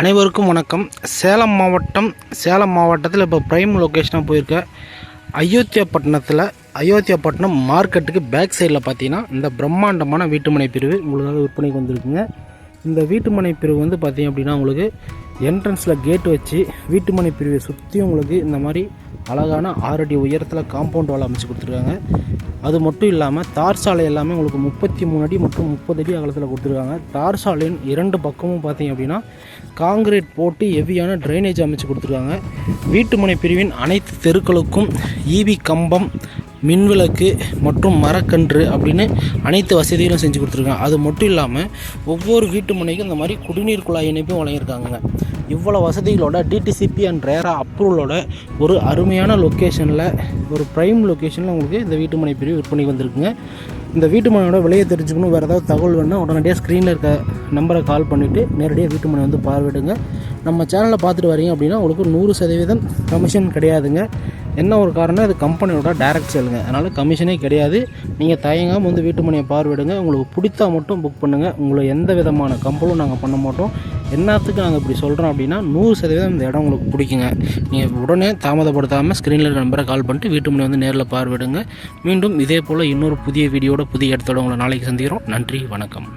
அனைவருக்கும் வணக்கம். சேலம் மாவட்டம் சேலம் மாவட்டத்தில் இப்போ ப்ரைம் லொக்கேஷனாக போயிருக்க அயோத்தியா அயோத்தியாப்பட்டினம் மார்க்கெட்டுக்கு பேக் சைடில் பார்த்தீங்கன்னா இந்த பிரம்மாண்டமான வீட்டுமனை பிரிவு உங்களுக்காக விற்பனைக்கு வந்திருக்குங்க. இந்த வீட்டுமனை பிரிவு வந்து பார்த்தீங்க அப்படின்னா உங்களுக்கு என்ட்ரன்ஸில் கேட் வச்சு வீட்டுமனை பிரிவை சுற்றி உங்களுக்கு இந்த மாதிரி அழகான ஆறடி உயரத்தில் காம்பவுண்ட் வால் அமைச்சு கொடுத்துருக்காங்க. அது மட்டும் இல்லாமல் தார் சாலை எல்லாமே உங்களுக்கு முப்பத்தி மூணு அடி மற்றும் முப்பது அடி அகலத்தில் கொடுத்துருக்காங்க. தார் சாலையின் இரண்டு பக்கமும் பார்த்தீங்க அப்படின்னா காங்கிரீட் போட்டு ஹெவியான ட்ரைனேஜ் அமைச்சு கொடுத்துருக்காங்க. வீட்டுமனை பிரிவின் அனைத்து தெருக்களுக்கும் ஈவி கம்பம் மின்விளக்கு மற்றும் மரக்கன்று அப்படின்னு அனைத்து வசதிகளும் செஞ்சு கொடுத்துருக்காங்க. அது மட்டும் இல்லாமல் ஒவ்வொரு வீட்டு முனைக்கும் இந்த மாதிரி குடிநீர் குழாய் இணைப்பும் வழங்கியிருக்காங்க இவ்வளோ வசதிகளோட டிடிசிபி அண்ட் ரேரா அப்ரூவலோட ஒரு அருமையான லொக்கேஷனில் ஒரு ப்ரைம் லொக்கேஷனில் உங்களுக்கு இந்த வீட்டு மனை பிரிவு விற்பனை வந்திருக்குங்க. இந்த வீட்டு மனையோட விலையை தெரிஞ்சுக்கணும். வேறு ஏதாவது தகவல் வேணுன்னா உடனடியாக ஸ்க்ரீனில் இருக்க நம்பரை கால் பண்ணிவிட்டு நேரடியாக வீட்டு மனை வந்து பார்வையிடுங்க. நம்ம சேனலில் பார்த்துட்டு வரீங்க அப்படின்னா உங்களுக்கு நூறு சதவீதம் கமிஷன் கிடையாதுங்க. என்ன ஒரு காரணம் அது கம்பெனியோட டைரக்ட் சேலுங்க அதனால் கமிஷனே கிடையாது. நீங்கள் தயங்காமல் வந்து வீட்டு மனையை பார்வையிடுங்க. உங்களுக்கு பிடித்தா மட்டும் புக் பண்ணுங்கள் உங்களை எந்த விதமான கம்பலும் நாங்கள் பண்ண மாட்டோம். என்னத்துக்கு நாங்கள் இப்படி சொல்கிறோம் அப்படின்னா நூறு சதவீதம் இந்த இடம் உங்களுக்கு பிடிக்குங்க. நீங்கள் உடனே தாமதப்படுத்தாமல் ஸ்க்ரீனில் நம்பரை கால் பண்ணிட்டு வீட்டு மனை வந்து நேரில் பார்வையிடுங்க. மீண்டும் இதே போல் இன்னொரு புதிய வீடியோட புதிய இடத்தோட உங்களை நாளைக்கு சந்திக்கிறோம். நன்றி வணக்கம்.